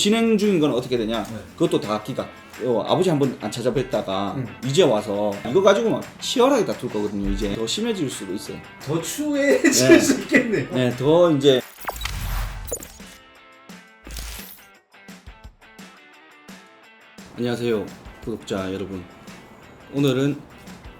진행 중인 건 어떻게 되냐? 네. 그것도 다 기각. 어, 아버지 한 번 안 찾아뵀다가 음. 이제 와서 이거 가지고 막 치열하게 다툴 거거든요. 이제 더 심해질 수도 있어요. 더 추해질 네. 수 있겠네요. 네, 더 이제 안녕하세요, 구독자 여러분. 오늘은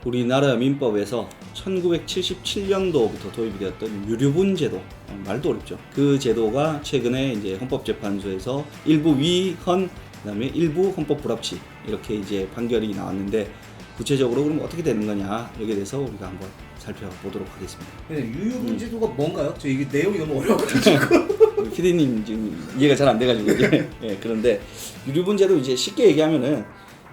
우리나라 민법에서 1977년도부터 도입이 되었던 유류분 제도, 어, 말도 어렵죠. 그 제도가 최근에 이제 헌법재판소에서 일부 위헌, 그 다음에 일부 헌법 불합치 이렇게 이제 판결이 나왔는데 구체적으로 그럼 어떻게 되는 거냐 여기에 대해서 우리가 한번 살펴보도록 하겠습니다. 네, 유유분지도가 뭔가요? 저 이게 내용이 너무 어려워가지고. 피디님 지금 이해가 잘 안 돼가지고 이제 예, 그런데 유류분제도 이제 쉽게 얘기하면은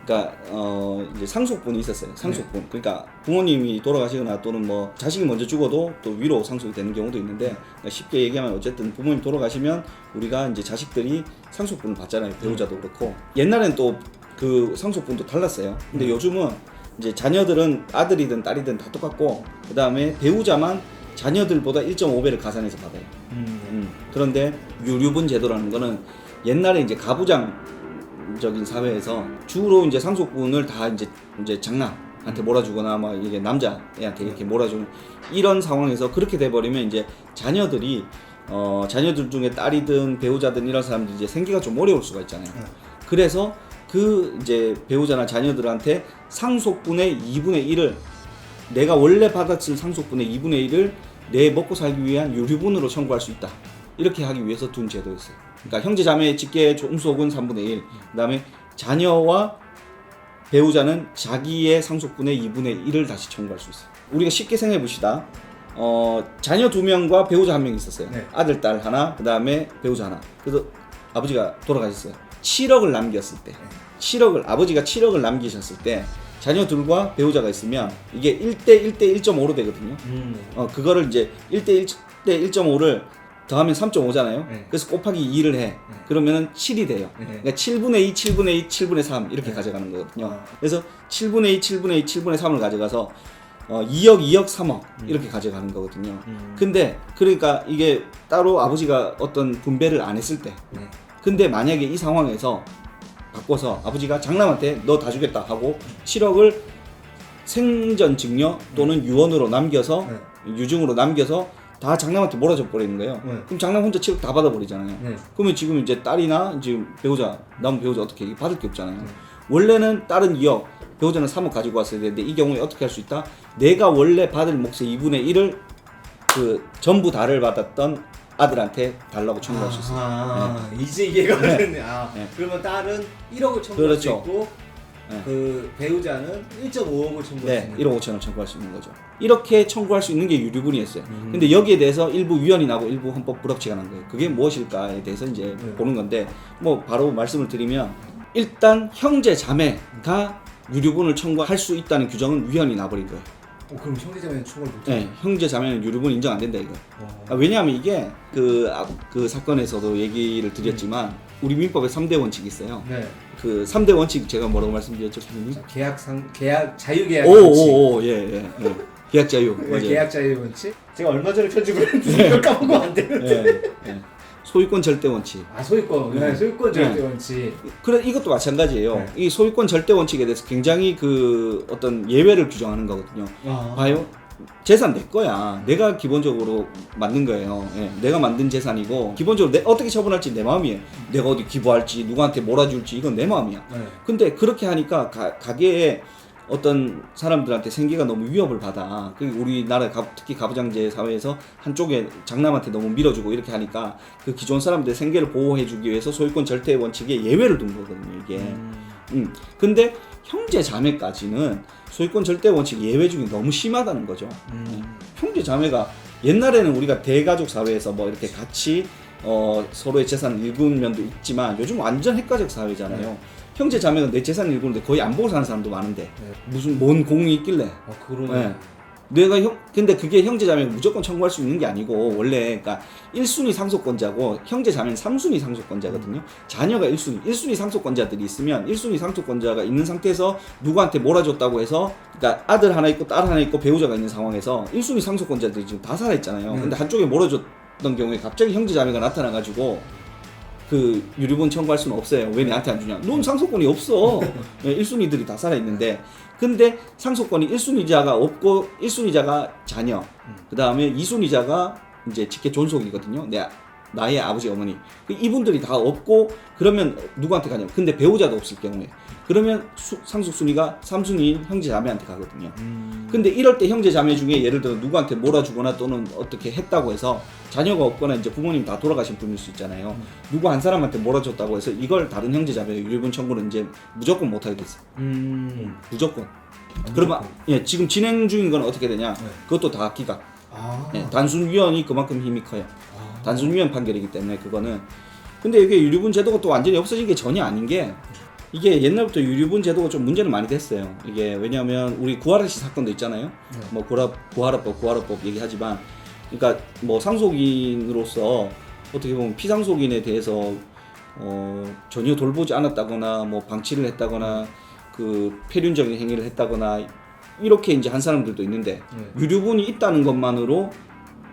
그러니까 어 이제 상속분이 있었어요. 상속분. 그러니까 부모님이 돌아가시거나 또는 뭐 자식이 먼저 죽어도 또 위로 상속이 되는 경우도 있는데 그러니까 쉽게 얘기하면 어쨌든 부모님 돌아가시면 우리가 이제 자식들이 상속분을 받잖아요. 배우자도 그렇고. 옛날엔 또 그 상속분도 달랐어요. 근데 요즘은 이제 자녀들은 아들이든 딸이든 다 똑같고 그 다음에 배우자만 자녀들보다 1.5배를 가산해서 받아요. 음, 그런데 유류분 제도라는 거는 옛날에 이제 가부장 적인 사회에서 주로 이제 상속분을 다 이제 이제 장남한테 몰아주거나 막 이게 남자애한테 이렇게 몰아주는 이런 상황에서 그렇게 돼 버리면 이제 자녀들이 어 자녀들 중에 딸이든 배우자든 이런 사람들이 이제 생기가 좀 어려울 수가 있잖아요. 네. 그래서 그 이제 배우자나 자녀들한테 상속분의 2분의 1을 내가 원래 받았을 상속분의 2분의 1을 내 먹고 살기 위한 유류분으로 청구할 수 있다. 이렇게 하기 위해서 둔 제도였어요. 그러니까 형제 자매 직계 종속은 3분의 1. 그다음에 자녀와 배우자는 자기의 상속분의 2분의 1을 다시 청구할 수 있어요. 우리가 쉽게 생각해 봅시다. 어, 자녀 두 명과 배우자 한 명 있었어요. 네. 아들, 딸 하나, 그다음에 배우자 하나. 그래서 아버지가 돌아가셨어요. 7억을 남겼을 때. 7억을 아버지가 7억을 남기셨을 때 자녀 둘과 배우자가 있으면 이게 1대 1대 1.5로 되거든요. 음. 어, 그거를 이제 1대 1대 1.5를 더하면 3.5잖아요. 네. 그래서 곱하기 2를 해. 그러면은 7이 돼요. 네. 그러니까 7분의 2, 7분의 2, 7분의 3 이렇게 네. 가져가는 거거든요. 아. 그래서 7분의 2, 7분의 2, 7분의 3을 가져가서 어, 2억, 2억, 3억 이렇게 가져가는 거거든요. 음. 근데 그러니까 이게 따로 아버지가 어떤 분배를 안 했을 때 네. 근데 만약에 이 상황에서 바꿔서 아버지가 장남한테 너 다 주겠다 하고 7억을 생전 증여 또는 유언으로 남겨서 네. 유증으로 남겨서 다 장남한테 몰아줘 버리는 거예요. 네. 그럼 장남 혼자 7억 다 받아 버리잖아요. 네. 그러면 지금 이제 딸이나 지금 배우자 남은 배우자 어떻게 해? 받을 게 없잖아요. 네. 원래는 딸은 2억, 배우자는 3억 가지고 왔어야 되는데 이 경우에 어떻게 할 수 있다? 내가 원래 받을 몫의 2분의 1을 그 전부 다를 받았던 아들한테 달라고 청구할 수 있어요. 아, 이제 이해가 네. 되네. 아, 네. 그러면 딸은 1억을 청구할 그렇죠. 수 있고 네. 그 배우자는 1.5억을 청구할 수 네, 있는. 1억 5천을 청구할 수 있는 거죠. 이렇게 청구할 수 있는 게 유류분이었어요. 음. 근데 여기에 대해서 일부 위헌이 나고 일부 헌법 불합치가 난 거예요. 그게 무엇일까에 대해서 이제 네. 보는 건데 뭐 바로 말씀을 드리면 일단 형제 자매가 유류분을 청구할 수 있다는 규정은 위헌이 나버린 거예요. 어, 그럼 형제자매는 청구를 못 해. 네, 형제 자매는 유류분 인정 안 된다 이거. 어. 아, 왜냐하면 이게 그, 아, 그 사건에서도 얘기를 드렸지만 우리 민법에 3대 원칙이 있어요. 네. 그 3대 원칙 제가 뭐라고 말씀드렸죠, 선생님? 계약상 계약 자유계약 원칙. 오오오 예, 예, 예. 계약 자유. 네, 맞아요. 계약 자유 원칙. 제가 얼마 전에 편집을 했는데 이걸 까먹으면 안 되는데. 예, 예. 소유권 절대 원칙. 아 소유권, 네. 네. 소유권 절대 네. 원칙. 그래 이것도 마찬가지예요. 네. 이 소유권 절대 원칙에 대해서 굉장히 그 어떤 예외를 규정하는 거거든요. 아. 봐요. 재산 내 거야. 내가 기본적으로 만든 거예요. 예, 내가 만든 재산이고 기본적으로 내, 어떻게 처분할지 내 마음이에요. 내가 어디 기부할지 누구한테 몰아줄지 이건 내 마음이야. 네. 근데 그렇게 하니까 가, 가게에 어떤 사람들한테 생계가 너무 위협을 받아. 그 우리나라 가- 특히 가부장제 사회에서 한쪽에 장남한테 너무 밀어주고 이렇게 하니까 그 기존 사람들의 생계를 보호해주기 위해서 소유권 절대 원칙에 예외를 둔 거거든요. 이게. 음. 근데 형제 자매까지는 소유권 절대 원칙 예외 중에 너무 심하다는 거죠. 음. 형제 자매가 옛날에는 우리가 대가족 사회에서 뭐 이렇게 같이 어, 서로의 재산을 일구는 면도 있지만 요즘 완전 핵가족 사회잖아요. 네. 형제 자매가 내 재산을 일구는데 거의 안 보고 사는 사람도 많은데 네. 무슨 뭔 공이 있길래 아 그러네. 네. 내가 형 근데 그게 형제 자매가 무조건 청구할 수 있는 게 아니고 원래 그러니까 1순위 상속권자고 형제 자매는 3순위 상속권자거든요. 자녀가 1순위, 1순위 상속권자들이 있으면 1순위 상속권자가 있는 상태에서 누구한테 몰아줬다고 해서 그러니까 아들 하나 있고 딸 하나 있고 배우자가 있는 상황에서 1순위 상속권자들이 지금 다 살아 있잖아요. 네. 근데 한쪽에 몰아줬던 경우에 갑자기 형제 자매가 나타나 가지고 그 유류분 청구할 수는 없어요. 왜 내한테 안 주냐? 넌 상속권이 없어. 예, 1순위들이 다 살아 있는데 근데 상속권이 1순위자가 없고 1순위자가 자녀, 그 다음에 2순위자가 이제 직계 존속이거든요. 내 나의 아버지 어머니 그 이분들이 다 없고 그러면 누구한테 가냐? 근데 배우자도 없을 경우에 그러면 수- 상속 순위가 3순위인 형제 자매한테 가거든요. 음. 근데 이럴 때 형제 자매 중에 예를 들어 누구한테 몰아주거나 또는 어떻게 했다고 해서 자녀가 없거나 이제 부모님 다 돌아가신 분일 수 있잖아요. 누구 한 사람한테 몰아줬다고 해서 이걸 다른 형제 자매 유류분 청구는 이제 무조건 못 하게 됐어요. 음. 무조건. 그러면 예, 지금 진행 중인 건 어떻게 되냐? 네. 그것도 다 기각. 아. 예, 단순 위헌이 그만큼 힘이 커요. 아. 단순 위헌 판결이기 때문에 그거는 근데 이게 유류분 제도가 또 완전히 없어진 게 전혀 아닌 게 이게 옛날부터 유류분 제도가 좀 문제는 많이 됐어요. 이게 왜냐하면 우리 구하라시 사건도 있잖아요. 네. 뭐 구하라 구하라법 구하라법 얘기하지만 그러니까 뭐 상속인으로서 어떻게 보면 피상속인에 대해서 어 전혀 돌보지 않았다거나 뭐 방치를 했다거나 그 폐륜적인 행위를 했다거나 이렇게 이제 한 사람들도 있는데 네. 유류분이 있다는 것만으로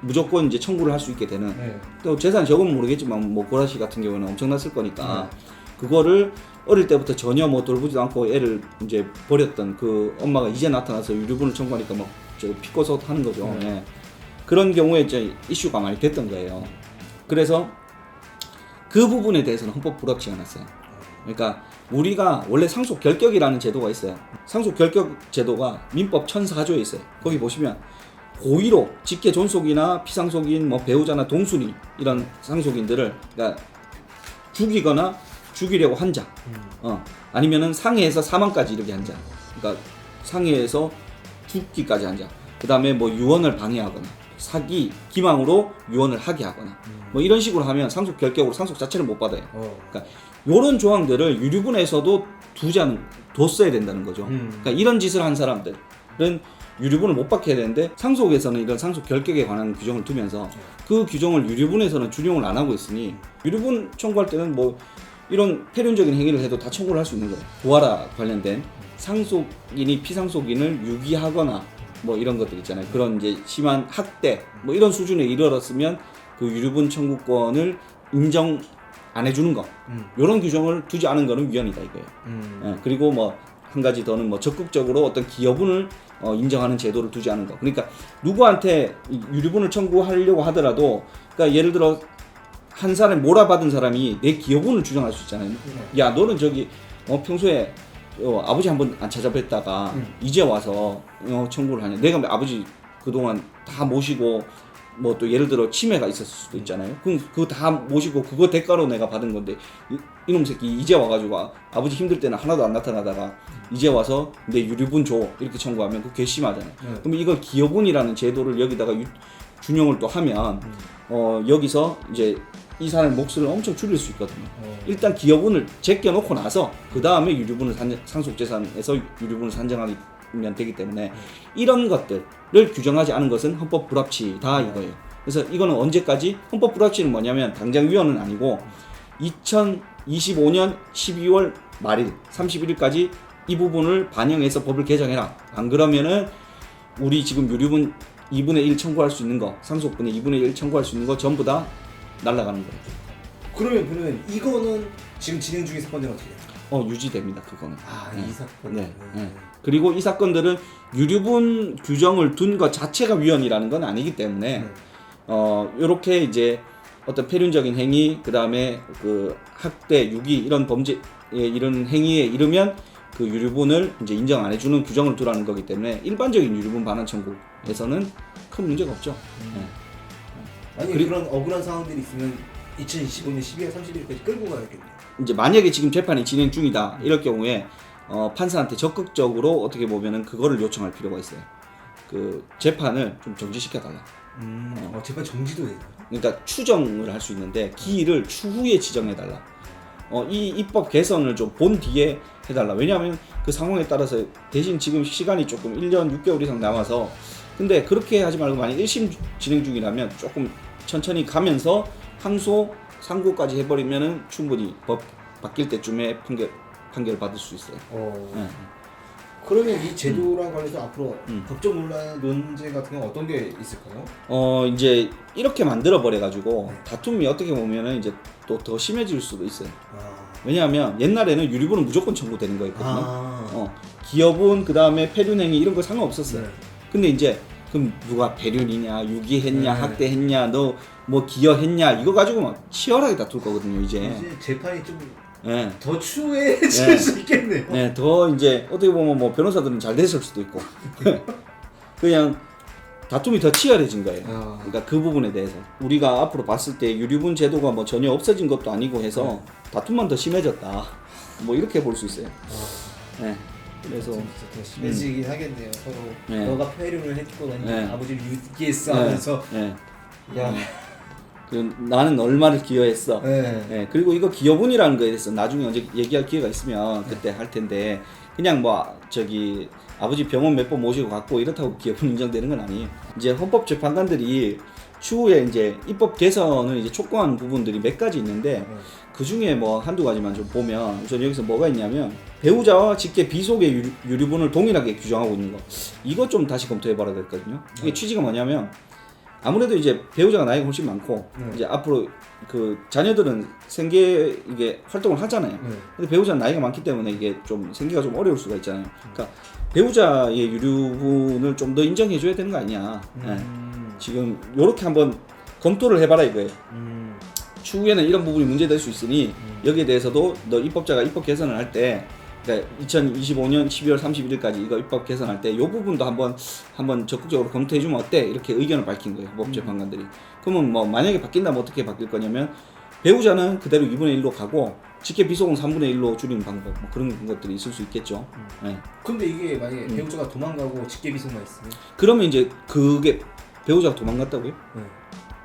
무조건 이제 청구를 할 수 있게 되는 네. 또 재산 적으면 모르겠지만 뭐 고라씨 같은 경우는 엄청났을 거니까 그거를 어릴 때부터 전혀 뭐 돌보지도 않고 애를 이제 버렸던 그 엄마가 이제 나타나서 유류분을 청구하니까 막저 피고서 하는 거죠. 네. 예. 그런 경우에 이제 이슈가 많이 됐던 거예요. 그래서 그 부분에 대해서는 헌법 불합치가 났어요. 그러니까 우리가 원래 상속 결격이라는 제도가 있어요. 상속 결격 제도가 민법 1004조에 있어요. 거기 보시면 고의로 직계 존속이나 피상속인 뭐 배우자나 동순이 이런 상속인들을 그러니까 죽이거나 죽이려고 한 자, 음. 어, 아니면은 상해에서 사망까지 이르게 한 자, 그러니까 상해에서 죽기까지 한 자, 그 다음에 뭐 유언을 방해하거나 사기, 기망으로 유언을 하게 하거나 뭐 이런 식으로 하면 상속 결격으로 상속 자체를 못 받아요. 어. 그러니까 이런 조항들을 유류분에서도 두자는 뒀어야 된다는 거죠. 음. 그러니까 이런 짓을 한 사람들은 유류분을 못 받게 해야 되는데 상속에서는 이런 상속 결격에 관한 규정을 두면서 그 규정을 유류분에서는 준용을 안 하고 있으니 유류분 청구할 때는 뭐 이런 폐륜적인 행위를 해도 다 청구를 할 수 있는 거예요. 고아라 관련된 상속인이 피상속인을 유기하거나 뭐 이런 것들 있잖아요. 그런 이제 심한 학대 뭐 이런 수준에 이르렀으면 그 유류분 청구권을 인정 안 해주는 거 음. 이런 규정을 두지 않은 거는 위헌이다 이거예요. 음. 예, 그리고 뭐 한 가지 더는 뭐 적극적으로 어떤 기여분을 어, 인정하는 제도를 두지 않은 거. 그러니까 누구한테 이 유류분을 청구하려고 하더라도 그러니까 예를 들어 한 사람 몰아받은 사람이 내 기여분을 주장할 수 있잖아요. 네. 야 너는 저기 어, 평소에 어, 아버지 한 번 안 찾아뵀다가 음. 이제 와서 어, 청구를 하냐. 내가 아버지 그동안 다 모시고 뭐 또 예를 들어 치매가 있었을 수도 있잖아요. 그럼 그거 다 모시고 그거 대가로 내가 받은 건데 이, 이놈 새끼 이제 와가지고 아, 아버지 힘들 때는 하나도 안 나타나다가 이제 와서 내 유류분 줘 이렇게 청구하면 그 괘씸하잖아요. 네. 그럼 이걸 기여분이라는 제도를 여기다가 유- 준용을 또 하면 어, 여기서 이제 이 사람의 몫을 엄청 줄일 수 있거든요. 어. 일단 기여분을 제껴놓고 나서 그 다음에 유류분을 산, 상속재산에서 유류분을 산정하 면 되기 때문에 이런 것들을 규정하지 않은 것은 헌법 불합치다 이거예요. 그래서 이거는 언제까지 헌법 불합치는 뭐냐면 당장 위헌은 아니고 2025년 12월 말일 31일까지 이 부분을 반영해서 법을 개정해라. 안 그러면은 우리 지금 유류분 2분의 1 청구할 수 있는 거, 상속분의 2분의 1 청구할 수 있는 거 전부 다 날라가는 거예요. 그러면 그러면 이거는 지금 진행 중인 사건들은 어떻게 돼요? 어 유지됩니다 그거는. 아, 네. 이 사건. 네, 네. 그리고 이 사건들은 유류분 규정을 둔 것 자체가 위헌이라는 건 아니기 때문에 네. 어 이렇게 이제 어떤 폐륜적인 행위 그다음에 그 학대 유기 이런 범죄 예, 이런 행위에 이르면 그 유류분을 이제 인정 안 해주는 규정을 두라는 거기 때문에 일반적인 유류분 반환 청구에서는 큰 문제가 없죠. 네. 아니 그리- 그런 억울한 상황들이 있으면 2025년 12월 31일까지 끌고 가야겠네요. 이제 만약에 지금 재판이 진행 중이다 이럴 경우에 어, 판사한테 적극적으로 어떻게 보면은 그거를 요청할 필요가 있어요. 그 재판을 좀 정지시켜 달라. 음. 어, 재판 정지도 돼요. 그러니까 추정을 할 수 있는데 기일을 추후에 지정해 달라. 어, 이 입법 개선을 좀 본 뒤에 해달라. 왜냐하면 그 상황에 따라서 대신 지금 시간이 조금 1년 6개월 이상 남아서 근데 그렇게 하지 말고 만약 1심 진행 중이라면 조금 천천히 가면서 항소 상고까지 해버리면은 충분히 법 바뀔 때쯤에 판결 판결 받을 수 있어요. 어. 네. 그러면 이 제도랑 관련해서 앞으로 음. 법적 논란 논제 같은 건 어떤 게 있을까요? 어 이제 이렇게 만들어 버려 가지고 다툼이 어떻게 보면은 이제 또 더 심해질 수도 있어요. 아, 왜냐하면 옛날에는 유류분은 무조건 청구되는 거였거든요. 아. 어, 기업은 그 다음에 폐륜행위 이런 거 상관없었어요. 네. 근데 이제 그럼 누가 배륜이냐, 유기했냐, 네. 학대했냐, 너 뭐 기여했냐 이거 가지고 막 치열하게 다툴 거거든요 이제. 이제 재판이 좀더 예. 추해질 네. 수 있겠네요. 네, 더 이제 어떻게 보면 뭐 변호사들은 잘 됐을 수도 있고 그냥 다툼이 더 치열해진 거예요. 아. 그러니까 그 부분에 대해서 우리가 앞으로 봤을 때 유류분 제도가 뭐 전혀 없어진 것도 아니고 해서 다툼만 더 심해졌다. 뭐 이렇게 볼 수 있어요. 아. 네. 그래서 더 심해지긴 하겠네요. 서로 네. 너가 폐륜을 했고 난 네. 아버지를 유기했어 하면서 네. 야, 그 나는 얼마를 기여했어. 네. 네, 그리고 이거 기여분이라는 거에 대해서 나중에 언제 얘기할 기회가 있으면 그때 할 텐데 그냥 뭐 저기 아버지 병원 몇 번 모시고 갔고 이렇다고 기여분 인정되는 건 아니에요. 이제 헌법 재판관들이 추후에 이제 입법 개선을 이제 촉구하는 부분들이 몇 가지 있는데 네. 그 중에 뭐 한두 가지만 좀 보면 우선 여기서 뭐가 있냐면 배우자와 직계 비속의 유류, 유류분을 동일하게 규정하고 있는 거 이거 좀 다시 검토해 봐야 되거든요. 이게 취지가 뭐냐면 아무래도 이제 배우자가 나이가 훨씬 많고 네. 이제 앞으로 그 자녀들은 생계 이게 활동을 하잖아요. 네. 근데 배우자는 나이가 많기 때문에 이게 좀 생계가 좀 어려울 수가 있잖아요. 그러니까 배우자의 유류분을 좀 더 인정해 줘야 되는 거 아니냐. 예. 음. 지금 요렇게 한번 검토를 해봐라 이거예요. 음. 추후에는 이런 부분이 문제될 수 있으니 여기에 대해서도 너 입법자가 입법 개선을 할 때 그러니까 2025년 12월 31일까지 이거 입법 개선할 때 이 부분도 한번 한번 적극적으로 검토해 주면 어때 이렇게 의견을 밝힌 거예요 법재판관들이 그러면 뭐 만약에 바뀐다면 어떻게 바뀔 거냐면 배우자는 그대로 2분의 1로 가고 직계 비속은 3분의 1로 줄이는 방법 뭐 그런 것들이 있을 수 있겠죠 네. 근데 이게 만약에 음. 배우자가 도망가고 직계 비속만 있으면 그러면 이제 그게 배우자가 도망갔다고요? 네.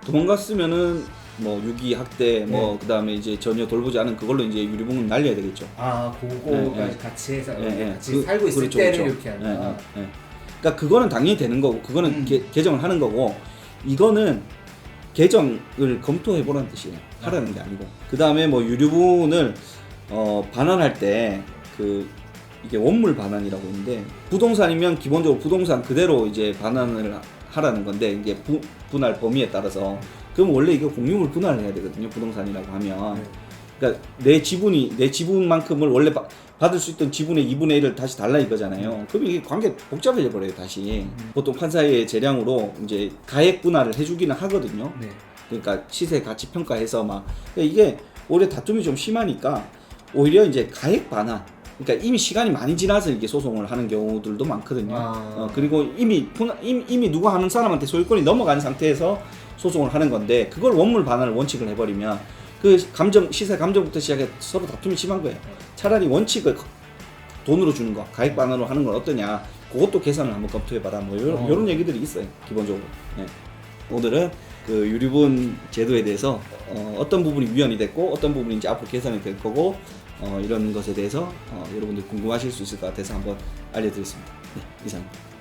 도망갔으면은 뭐 유기 학대 뭐 그다음에 이제 전혀 돌보지 않은 그걸로 이제 유류분은 날려야 되겠죠. 아 그거까지 네, 네. 같이 해서 예, 예. 같이 그- 살고 있을 그렇죠, 때는 그렇죠. 이렇게 한다. 예, 예, 예. 그러니까 그거는 당연히 되는 거고 그거는 음. 개, 개정을 하는 거고 이거는 개정을 검토해 보라는 뜻이에요. 하라는 게 아니고. 그 다음에 뭐 유류분을 어 반환할 때 그 이게 원물 반환이라고 있는데 부동산이면 기본적으로 부동산 그대로 이제 반환을 하- 하라는 건데 이게 부, 분할 범위에 따라서 그럼 원래 이거 공유물 분할을 해야 되거든요. 부동산이라고 하면. 네. 그러니까 내 지분이 내 지분만큼을 원래 바- 받을 수 있던 지분의 2분의 1을 다시 달라 이거잖아요. 그럼 이게 관계 복잡해져 버려요 다시. 보통 판사의 재량으로 이제 가액 분할을 해주기는 하거든요. 네. 그러니까 시세 가치 평가해서 막 그러니까 이게 오히려 다툼이 좀 심하니까 오히려 이제 가액 반환. 그러니까 이미 시간이 많이 지나서 이게 소송을 하는 경우들도 많거든요. 아. 어, 그리고 이미 분- 이미, 이미 누가 하는 사람한테 소유권이 넘어간 상태에서 소송을 하는 건데 그걸 원물 반환을 원칙을 해버리면 그 감정 시세 감정부터 시작해 서로 다툼이 심한 거예요. 차라리 원칙을 돈으로 주는 거 가액 반환으로 하는 건 어떠냐 그것도 계산을 한번 검토해봐라 뭐 이런, 어. 이런 얘기들이 있어요 기본적으로. 네. 오늘은 그 유류분 제도에 대해서 어, 떤 부분이 위헌이 됐고 어떤 부분이 이제 앞으로 개선이 될 거고 어, 이런 것에 대해서 어, 여러분들 궁금하실 수 있을 것 같아서 한번 알려드렸습니다. 네, 이상입니다.